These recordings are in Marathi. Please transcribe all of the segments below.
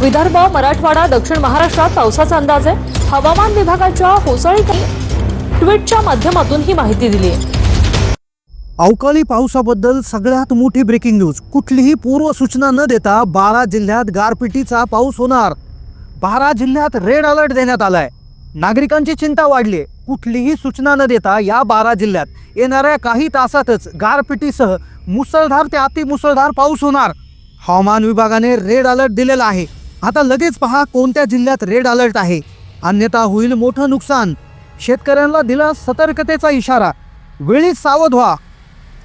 विदर्भ मराठवाडा दक्षिण महाराष्ट्रात पावसाचा अंदाज आहे. हवामान विभागाच्या होसाळी ट्विटच्या माध्यमातून ही माहिती दिली आहे. अवकाळी पावसाबद्दल सगळ्यात मोठी ब्रेकिंग न्यूज कुठलीही पूर्व सूचना न देता बारा जिल्ह्यात गारपिटीचा पाऊस होणार. बारा जिल्ह्यात रेड अलर्ट देण्यात आलाय. नागरिकांची चिंता वाढली आहे कुठलीही सूचना न देता या बारा जिल्ह्यात येणाऱ्या काही तासातच गारपिटीसह मुसळधार ते अतिमुसळधार पाऊस होणार. हवामान विभागाने रेड अलर्ट दिलेला आहे. आता लगेच पहा कोणत्या जिल्ह्यात रेड अलर्ट आहे. अन्यथा होईल मोठं नुकसान. शेतकऱ्यांना दिला सतर्कतेचा इशारा. वेळीच सावध व्हा.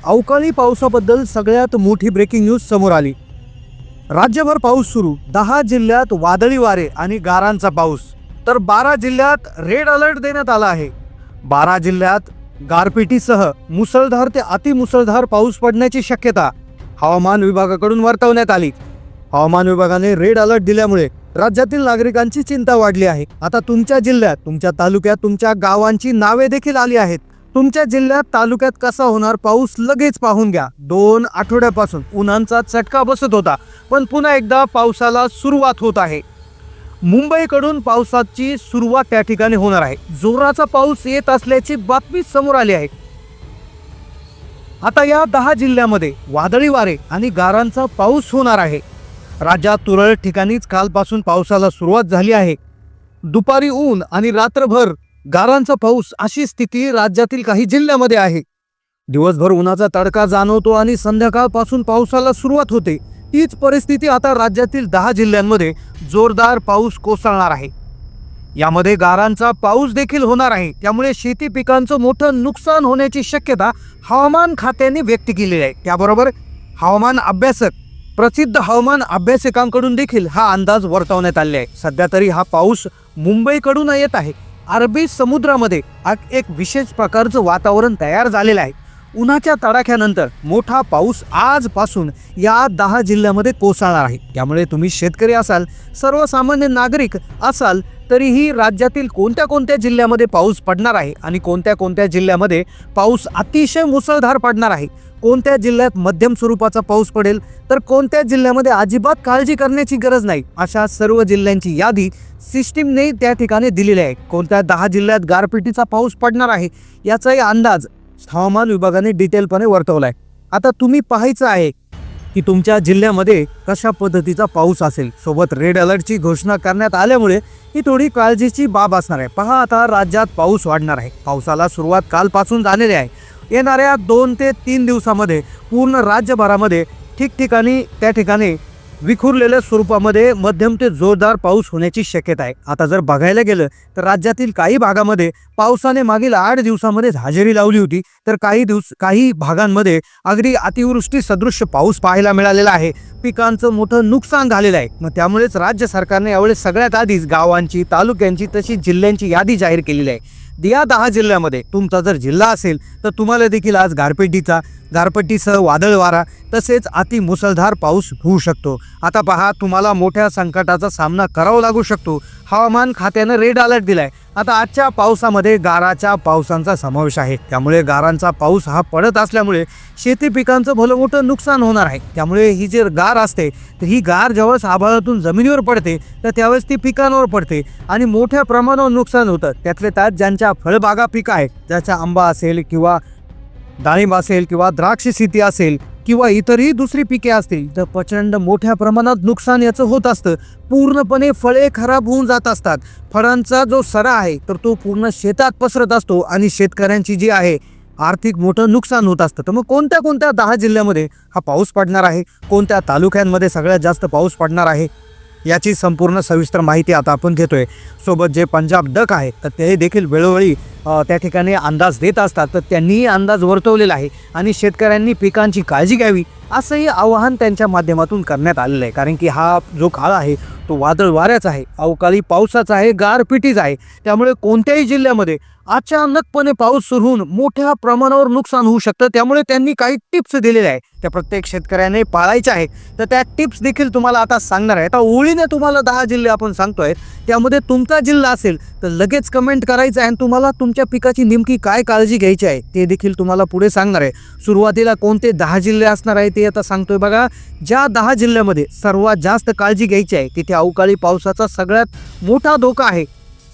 अवकाळी पावसाबद्दल सगळ्यात मोठी ब्रेकिंग न्यूज समोर आली. राज्यभर पाऊस सुरू. दहा जिल्ह्यात वादळी वारे आणि गारांचा पाऊस. तर बारा जिल्ह्यात रेड अलर्ट देण्यात आला आहे. बारा जिल्ह्यात गारपिटीसह मुसळधार ते अतिमुसळधार पाऊस पडण्याची शक्यता. हवामान विभागाकडून वर्तवण्यात आली. हवामान विभागाने रेड अलर्ट दिल्यामुळे राज्यातील नागरिकांची चिंता वाढली आहे. आता तुमच्या जिल्ह्यात तुमच्या तालुक्यात तुमच्या गावांची नावे देखील आली आहेत. तुमच्या जिल्ह्यात तालुक्यात कसा होणार पाऊस लगेच पाहून घ्या. दोन आठवड्यापासून उन्हांचा चटका बसत होता पण पुन्हा एकदा पावसाला सुरुवात होत आहे. मुंबईकडून पावसाची सुरुवात त्या ठिकाणी होणार आहे. जोराचा पाऊस येत असल्याची बातमी समोर आली आहे. आता या दहा जिल्ह्यामध्ये वादळी वारे आणि गारांचा पाऊस होणार आहे. राज्यात तुरळक ठिकाणीच कालपासून पावसाला सुरुवात झाली आहे. दुपारी ऊन आणि रात्रभर गारांचा पाऊस अशी स्थिती राज्यातील काही जिल्ह्यामध्ये आहे. दिवसभर उन्हाचा तडका जाणवतो आणि संध्याकाळपासून पावसाला सुरुवात होते. तीच परिस्थिती आता राज्यातील दहा जिल्ह्यांमध्ये जोरदार पाऊस कोसळणार आहे. यामध्ये गारांचा पाऊस देखील होणार आहे. त्यामुळे शेती पिकांचं मोठं नुकसान होण्याची शक्यता हवामान खात्याने व्यक्त केलेली आहे. त्याबरोबर हवामान अभ्यासक प्रसिद्ध हवामान अभ्यासकांकडून देखील हा अंदाज वर्तवण्यात आले आहे. सध्या तरी हा पाऊस मुंबईकडून येत आहे. अरबी समुद्रामध्ये एक विशेष प्रकारचं वातावरण तयार झालेलं आहे. उन्हाच्या तडाख्यानंतर मोठा पाऊस आजपासून या दहा जिल्ह्यामध्ये कोसळणार आहे. त्यामुळे तुम्ही शेतकरी असाल सर्वसामान्य नागरिक असाल तरीही राज्यातील कोणत्या कोणत्या जिल्ह्यामध्ये पाऊस पडणार आहे आणि कोणत्या कोणत्या जिल्ह्यामध्ये पाऊस अतिशय मुसळधार पडणार आहे? कोणत्या जिल्ह्यात मध्यम स्वरूपाचा पाऊस पडेल? तर कोणत्या जिल्ह्यामध्ये अजिबात काळजी करण्याची गरज नाही? अशा सर्व जिल्ह्यांची यादी सिस्टीमने त्या ठिकाणी दिलेली आहे. कोणत्या दहा जिल्ह्यात गारपिटीचा पाऊस पडणार आहे याचाही अंदाज हवामान विभागाने डिटेलपणे वर्तवला आहे आता तुम्ही पाहायचं आहे की तुमच्या जिल्ह्यामध्ये कशा पद्धतीचा पाऊस असेल. सोबत रेड अलर्टची घोषणा करण्यात आल्यामुळे ही थोडी काळजीची बाब असणार आहे. पहा आता राज्यात पाऊस वाढणार आहे. पावसाला सुरुवात कालपासून झालेली आहे. येणाऱ्या दोन ते तीन दिवसामध्ये पूर्ण राज्यभरामध्ये ठिकठिकाणी त्या ठिकाणी विखुरलेल्या स्वरूपामध्ये मध्यम ते जोरदार पाऊस होण्याची शक्यता आहे. आता जर बघायला गेलं तर राज्यातील काही भागामध्ये पावसाने मागील आठ दिवसामध्ये हजेरी लावली होती. तर काही दिवस काही भागांमध्ये अगदी अतिवृष्टी सदृश्य पाऊस पाहायला मिळालेला आहे. पिकांचं मोठं नुकसान झालेलं आहे. मग त्यामुळेच राज्य सरकारने यावेळेस सगळ्यात आधीच गावांची तालुक्यांची तशी जिल्ह्यांची यादी जाहीर केलेली आहे. या दहा जिल्ह्यामध्ये तुमचा जर जिल्हा असेल तर तुम्हाला देखील आज गारपिटीचा गारपट्टीसह वादळ वारा तसेच अति मुसळधार पाऊस होऊ शकतो. आता पहा तुम्हाला मोठ्या संकटाचा सामना करावा लागू शकतो. हवामान खात्यानं रेड अलर्ट दिलाय. आता आजच्या पावसामध्ये गाराच्या पावसांचा समावेश आहे. त्यामुळे गारांचा पाऊस हा पडत असल्यामुळे शेती पिकांचं भलं मोठं नुकसान होणार आहे. त्यामुळे ही जे गार असते तर ही गार जेव्हा आभाळातून जमिनीवर पडते तर त्यावेळेस ती पिकांवर पडते आणि मोठ्या प्रमाणावर नुकसान होतं. त्यातले त्यात ज्यांच्या फळबागा पिकं आहेत ज्याचा आंबा असेल किंवा डाळिंब असेल किंवा द्राक्ष शेती असेल किंवा इतरही दुसरी पिके असतील तर प्रचंड मोठ्या प्रमाणात नुकसान याचं होत असतं. पूर्णपणे फळे खराब होऊन जात असतात. फळांचा जो सरा आहे तर तो पूर्ण शेतात पसरत असतो आणि शेतकऱ्यांची जी आहे आर्थिक मोठं नुकसान होत असतं. तर मग कोणत्या कोणत्या दहा जिल्ह्यामध्ये हा पाऊस पडणार आहे? कोणत्या तालुक्यांमध्ये सगळ्यात जास्त पाऊस पडणार आहे? याची संपूर्ण सविस्तर माहिती आता आपण घेतोय. सोबत जे पंजाब डक आहे तर ते देखील वेळोवेळी त्या ठिकाणी अंदाज देत असतात. तर त्यांनीही अंदाज वर्तवलेला आहे आणि शेतकऱ्यांनी पिकांची काळजी घ्यावी असंही आवाहन त्यांच्या माध्यमातून करण्यात आलेलं आहे. कारण की हा जो काळ आहे तो वादळ वाऱ्याचा आहे अवकाळी पावसाचा आहे गारपिटीचा आहे. त्यामुळे कोणत्याही जिल्ह्यामध्ये अचानकपणे पाऊस सुरू होऊन मोठ्या प्रमाणावर नुकसान होऊ शकतं. त्यामुळे त्यांनी काही टिप्स दिलेल्या आहे त्या प्रत्येक शेतकऱ्याने पाळायच्या आहे तर त्या टिप्स देखील तुम्हाला आता सांगणार आहे. आता ओळीने तुम्हाला दहा जिल्हे आपण सांगतोय. त्यामध्ये तुमचा जिल्हा असेल तर लगेच कमेंट करायचं आहे आणि तुम्हाला तुम तुमच्या पिकाची नेमकी काय काळजी घ्यायची आहे ते देखील तुम्हाला पुढे सांगणार आहे. सुरुवातीला कोणते दहा जिल्हे असणार आहे ते आता सांगतोय बघा. ज्या दहा जिल्ह्यामध्ये सर्वात जास्त काळजी घ्यायची आहे तिथे अवकाळी पावसाचा सगळ्यात मोठा धोका आहे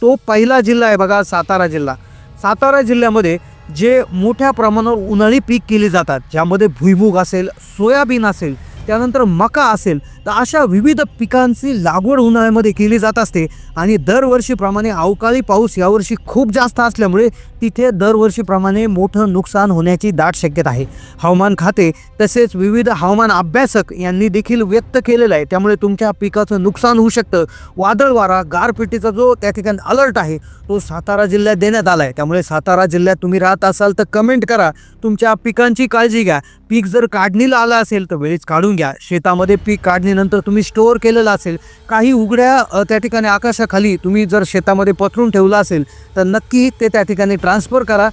तो पहिला जिल्हा आहे बघा सातारा जिल्हा. सातारा जिल्ह्यामध्ये जे मोठ्या प्रमाणावर उन्हाळी पीक केली जातात ज्यामध्ये भुईमुग असेल सोयाबीन असेल त्यानंतर मका असेल तर अशा विविध पिकांची लागवड उन्हाळ्यामध्ये केली जात असते. आणि दरवर्षीप्रमाणे अवकाळी पाऊस यावर्षी खूप जास्त असल्यामुळे तिथे दरवर्षीप्रमाणे मोठं नुकसान होण्याची दाट शक्यता आहे. हवामान खाते तसेच विविध हवामान अभ्यासक यांनी देखील व्यक्त केलेलं आहे. त्यामुळे तुमच्या पिकाचं नुकसान होऊ शकतं. वादळ वारा गारपिटीचा जो त्या ठिकाणी अलर्ट आहे तो सातारा जिल्ह्यात देण्यात आला आहे त्यामुळे सातारा जिल्ह्यात तुम्ही राहत असाल तर कमेंट करा. तुमच्या पिकांची काळजी घ्या. पीक जर काढणीला आलं असेल तर वेळीच काढून घ्या. शेतामध्ये पीक काढणीनंतर तुम्ही स्टोअर केलेलं असेल काही उघड्या त्या ठिकाणी आकाशाखाली तुम्ही जर शेतामध्ये पथरून ठेवलं असेल तर नक्की ते त्या ठिकाणी ट्रान्सफर करा.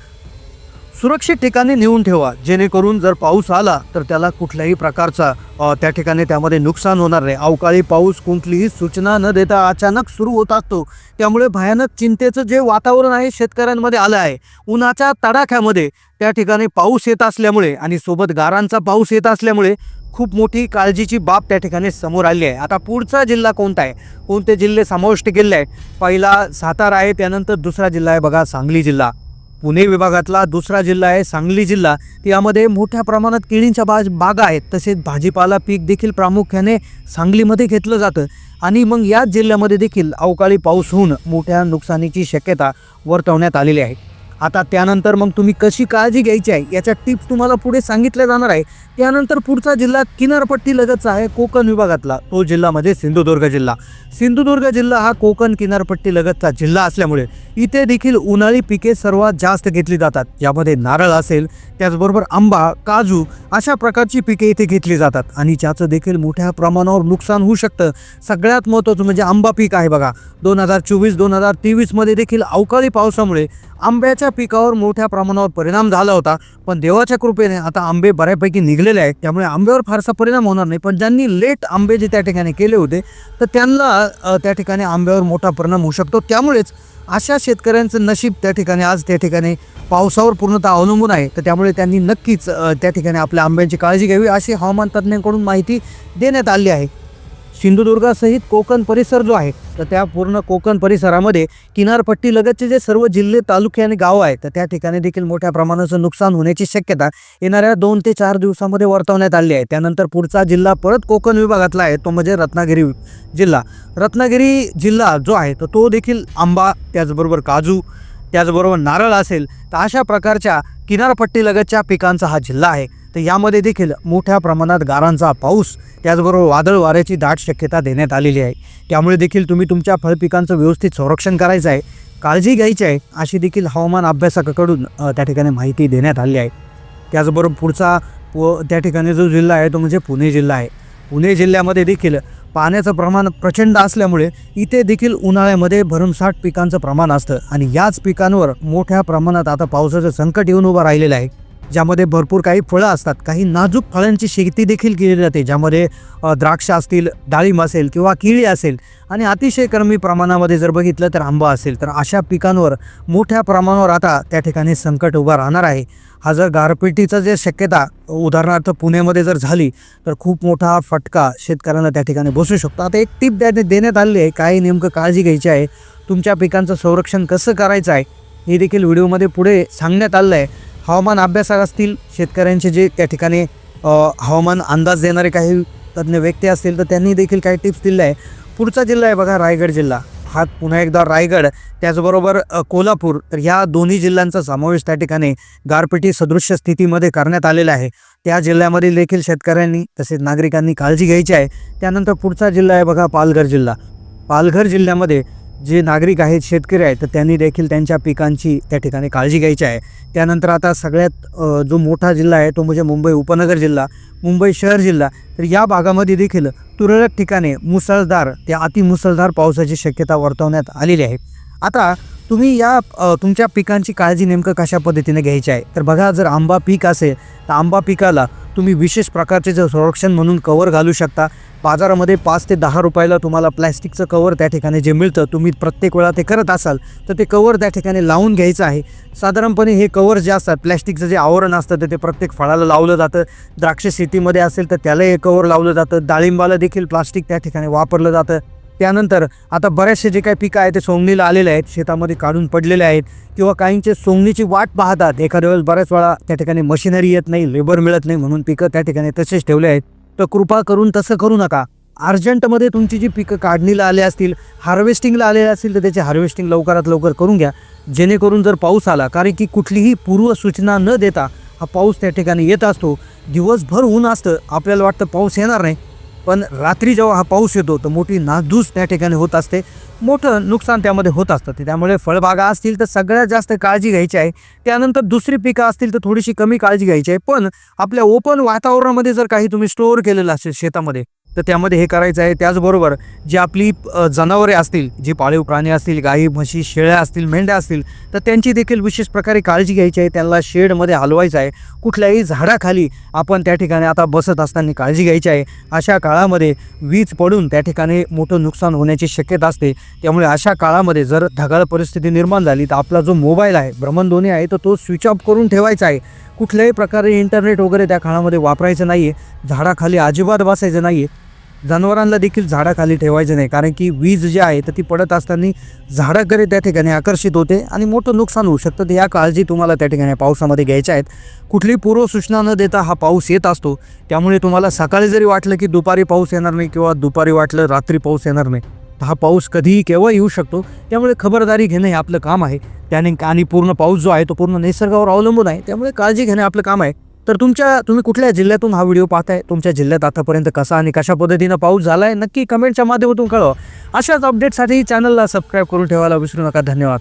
सुरक्षित ठिकाणी नेऊन ठेवा. जेणेकरून जर पाऊस आला तर त्याला कुठल्याही प्रकारचा त्या ठिकाणी त्यामध्ये नुकसान होणार नाही. अवकाळी पाऊस कुठलीही सूचना न देता अचानक सुरू होत असतो. त्यामुळे भयानक चिंतेचं जे वातावरण आहे शेतकऱ्यांमध्ये आलं आहे उन्हाच्या तडाख्यामध्ये त्या ठिकाणी पाऊस येत असल्यामुळे आणि सोबत गारांचा पाऊस येत असल्यामुळे खूप मोठी काळजीची बाब त्या ठिकाणी समोर आली आहे. आता पुढचा जिल्हा कोणता आहे? कोणते जिल्हे समाविष्ट केले आहे पहिला सातारा आहे त्यानंतर दुसरा जिल्हा आहे बघा सांगली जिल्हा. पुणे विभागातला दुसरा जिल्हा आहे सांगली जिल्हा. यामध्ये मोठ्या प्रमाणात केळींच्या बाज बागा आहेत. तसेच भाजीपाला पीक देखील प्रामुख्याने सांगलीमध्ये घेतलं जातं. आणि मग याच जिल्ह्यामध्ये देखील अवकाळी पाऊस होऊन मोठ्या नुकसानीची शक्यता वर्तवण्यात आलेली आहे. आता त्यानंतर मग तुम्ही कशी काळजी घ्यायची आहे? याच्या टिप्स तुम्हाला पुढे सांगितल्या जाणार आहे. त्यानंतर पुढचा जिल्हा किनारपट्टी लगतचा आहे कोकण विभागातला. तो जिल्हा म्हणजे सिंधुदुर्ग जिल्हा. सिंधुदुर्ग जिल्हा हा कोकण किनारपट्टी लगतचा जिल्हा असल्यामुळे इथे देखील उन्हाळी पिके सर्वात जास्त घेतली जातात. यामध्ये नारळ असेल त्याचबरोबर आंबा काजू अशा प्रकारची पिके इथे घेतली जातात. आणि ज्याचं देखील मोठ्या प्रमाणावर नुकसान होऊ शकतं. सगळ्यात महत्त्वाचं म्हणजे आंबा पीक आहे बघा. दोन हजार चोवीस दोन हजार तेवीसमध्ये देखील अवकाळी पावसामुळे आंब्याच्या पिकावर मोठ्या प्रमाणावर परिणाम झाला होता पण देवाच्या कृपेने आता आंबे बऱ्यापैकी निघलेले आहेत. त्यामुळे आंब्यावर फारसा परिणाम होणार नाही. पण ज्यांनी लेट आंबे जे त्या ठिकाणी केले होते तर त्यांना त्या ठिकाणी आंब्यावर मोठा परिणाम होऊ शकतो. त्यामुळेच अशा शेतकऱ्यांचं नशीब त्या ठिकाणी आज त्या ठिकाणी पावसावर पूर्णतः अवलंबून आहे. तर त्यामुळे त्यांनी नक्कीच त्या ठिकाणी आपल्या आंब्यांची काळजी घ्यावी अशी हवामान तज्ज्ञांकडून माहिती देण्यात आली आहे. सिंधुदुर्गासहित कोकण परिसर जो आहे तर त्या पूर्ण कोकण परिसरामध्ये किनारपट्टी लगतचे जे सर्व जिल्हे तालुके आणि गावं आहेत तर त्या ठिकाणी देखील मोठ्या प्रमाणाचं नुकसान होण्याची शक्यता येणाऱ्या दोन ते चार दिवसामध्ये वर्तवण्यात आली आहे. त्यानंतर पुढचा जिल्हा परत कोकण विभागातला आहे तो म्हणजे रत्नागिरी जिल्हा. रत्नागिरी जिल्हा जो आहे तर तो देखील आंबा त्याचबरोबर काजू त्याचबरोबर नारळ असेल तर अशा प्रकारच्या किनारपट्टीलगतच्या पिकांचा हा जिल्हा आहे. तर यामध्ये देखील मोठ्या प्रमाणात गारांचा पाऊस त्याचबरोबर वादळ वाऱ्याची दाट शक्यता देण्यात आलेली आहे. त्यामुळे देखील तुम्ही तुमच्या फळपिकांचं व्यवस्थित संरक्षण करायचं आहे काळजी घ्यायची आहे अशी देखील हवामान अभ्यासकाकडून त्या ठिकाणी माहिती देण्यात आली आहे. त्याचबरोबर पुढचा व त्या ठिकाणी जो जिल्हा आहे तो म्हणजे पुणे जिल्हा आहे. पुणे जिल्ह्यामध्ये देखील पाण्याचं प्रमाण प्रचंड असल्यामुळे इथे देखील उन्हाळ्यामध्ये भरमसाठ पिकांचं प्रमाण असतं. आणि याच पिकांवर मोठ्या प्रमाणात आता पावसाचं संकट येऊन उभं राहिलेलं आहे. ज्यामध्ये भरपूर काही फळं असतात. काही नाजूक फळांची शेती देखील केली जाते. ज्यामध्ये द्राक्ष असतील डाळिंब असेल किंवा केळी असेल आणि अतिशय कमी प्रमाणामध्ये जर बघितलं तर आंबा असेल तर अशा पिकांवर मोठ्या प्रमाणावर आता त्या ठिकाणी संकट उभं राहणार आहे. हा जर गारपिटीचं जे शक्यता उदाहरणार्थ पुण्यामध्ये जर झाली तर खूप मोठा फटका शेतकऱ्यांना त्या ठिकाणी बसू शकतो. आता एक टीप द्या देण्यात आलेली आहे. काय नेमकं काळजी घ्यायची आहे? तुमच्या पिकांचं संरक्षण कसं करायचं आहे? हे देखील व्हिडिओमध्ये पुढे सांगण्यात आलं आहे. हवामान अभ्यासक असतील शेतकऱ्यांचे जे त्या ठिकाणी हवामान अंदाज देणारे काही तज्ज्ञ व्यक्ती असतील तर त्यांनी देखील काही टिप्स दिल्या आहे पुढचा जिल्हा आहे बघा रायगड जिल्हा. हा पुन्हा एकदा रायगड त्याचबरोबर कोल्हापूर. तर ह्या दोन्ही जिल्ह्यांचा समावेश त्या ठिकाणी गारपिटी सदृश्य स्थितीमध्ये करण्यात आलेला आहे. त्या जिल्ह्यामधील देखील शेतकऱ्यांनी तसेच नागरिकांनी काळजी घ्यायची आहे. त्यानंतर पुढचा जिल्हा आहे बघा पालघर जिल्हा. पालघर जिल्ह्यामध्ये जे नागरिक आहेत शेतकरी आहेत तर त्यांनी देखील त्यांच्या पिकांची त्या ठिकाणी काळजी घ्यायची आहे. त्यानंतर आता सगळ्यात जो मोठा जिल्हा आहे तो म्हणजे मुंबई उपनगर जिल्हा मुंबई शहर जिल्हा. तर या भागामध्ये देखील तुरळक ठिकाणी मुसळधार ते अतिमुसळधार पावसाची शक्यता वर्तवण्यात आलेली आहे. आता तुम्ही या तुमच्या पिकांची काळजी नेमकं कशा पद्धतीने घ्यायची आहे? तर बघा जर आंबा पीक असेल तर आंबा पिकाला तुम्ही विशेष प्रकारचे जर संरक्षण म्हणून कवर घालू शकता. बाजारामध्ये पाच ते दहा रुपयाला तुम्हाला प्लॅस्टिकचं कवर त्या ठिकाणी जे मिळतं तुम्ही प्रत्येक वेळा ते करत असाल तर ते कवर त्या ठिकाणी लावून घ्यायचं आहे. साधारणपणे हे कवर जे असतात प्लॅस्टिकचं जे आवरण असतं तर ते प्रत्येक फळाला लावलं जातं. द्राक्ष शेतीमध्ये असेल तर त्याला हे कवर लावलं जातं. डाळिंबाला देखील प्लास्टिक त्या ठिकाणी वापरलं जातं. त्यानंतर आता बऱ्याचशे जे काही पिकं आहेत ते सोंगणीला आलेले आहेत शेतामध्ये काढून पडलेले आहेत किंवा काहींचे सोंगणीची वाट पाहतात. एखाद्या वेळेस बऱ्याच वेळा त्या ठिकाणी मशिनरी येत नाही लेबर मिळत नाही म्हणून पिकं त्या ठिकाणी तसेच ठेवले आहेत. तर कृपा करून तसं करू नका. अर्जंटमध्ये तुमची जी पिकं काढणीला आले असतील हार्वेस्टिंगला आलेले असतील तर त्याचे हार्वेस्टिंग लवकरात लवकर करून घ्या. जेणेकरून जर पाऊस आला कारण की कुठलीही पूर्वसूचना न देता हा पाऊस त्या ठिकाणी येत असतो. दिवसभर ऊन असतं आपल्याला वाटतं पाऊस येणार नाही. पण रात्री जेव्हा हा पाऊस येतो तर मोठी नासधूस त्या ठिकाणी होत असते. मोठं नुकसान त्यामध्ये होत असतं. ते त्यामुळे फळबागा असतील तर सगळ्यात जास्त काळजी घ्यायची आहे. त्यानंतर दुसरी पिकं असतील तर थोडीशी कमी काळजी घ्यायची आहे. पण आपल्या ओपन वातावरणामध्ये जर काही तुम्ही स्टोअर केलेलं असेल शेतामध्ये तर त्यामध्ये हे करायचं आहे. त्याचबरोबर जी आपली जनावरे असतील जी पाळीव प्राणी असतील गाई म्हशी शेळ्या असतील मेंढ्या असतील तर त्यांची देखील विशेष प्रकारे काळजी घ्यायची आहे. त्यांना शेडमध्ये हलवायचं आहे. कुठल्याही झाडाखाली आपण त्या ठिकाणी आता बसत असताना काळजी घ्यायची आहे. अशा काळामध्ये वीज पडून त्या ठिकाणी मोठं नुकसान होण्याची शक्यता असते. त्यामुळे अशा काळामध्ये जर ढगाळ परिस्थिती निर्माण झाली तर आपला जो मोबाईल आहे भ्रमणध्वनी आहे तर तो स्विच ऑफ करून ठेवायचा आहे. कुठल्याही प्रकारे इंटरनेट वगैरे त्या काळामध्ये वापरायचं नाही आहे झाडाखाली अजिबात बसायचं नाही आहे जनावरांना देखील झाडाखाली ठेवायचं नाही कारण की वीज जी आहे तर ती पडत असताना झाडाकडे त्या ठिकाणी आकर्षित होते आणि मोठं नुकसान होऊ शकतं. तर या काळजी तुम्हाला त्या ठिकाणी पावसामध्ये घ्यायच्या आहेत. कुठलीही पूर्वसूचना न देता हा पाऊस येत असतो. त्यामुळे तुम्हाला सकाळी जरी वाटलं की दुपारी पाऊस येणार नाही किंवा दुपारी वाटलं रात्री पाऊस येणार नाही तर हा पाऊस कधीही केव्हा येऊ शकतो. त्यामुळे खबरदारी घेणं हे आपलं काम आहे. त्याने आणि पूर्ण पाऊस जो आहे तो पूर्ण निसर्गावर अवलंबून आहे. त्यामुळे काळजी घेणं आपलं काम आहे. तर तुमच्या तुम्ही कुठल्या जिल्ह्यातून हा व्हिडिओ पाहताय? तुमच्या जिल्ह्यात आतापर्यंत कसा आणि कशा पद्धतीनं पाऊस झाला आहे नक्की कमेंटच्या माध्यमातून कळवा. अशाच अपडेटसाठी चॅनलला सबस्क्राईब करून ठेवायला विसरू नका. धन्यवाद.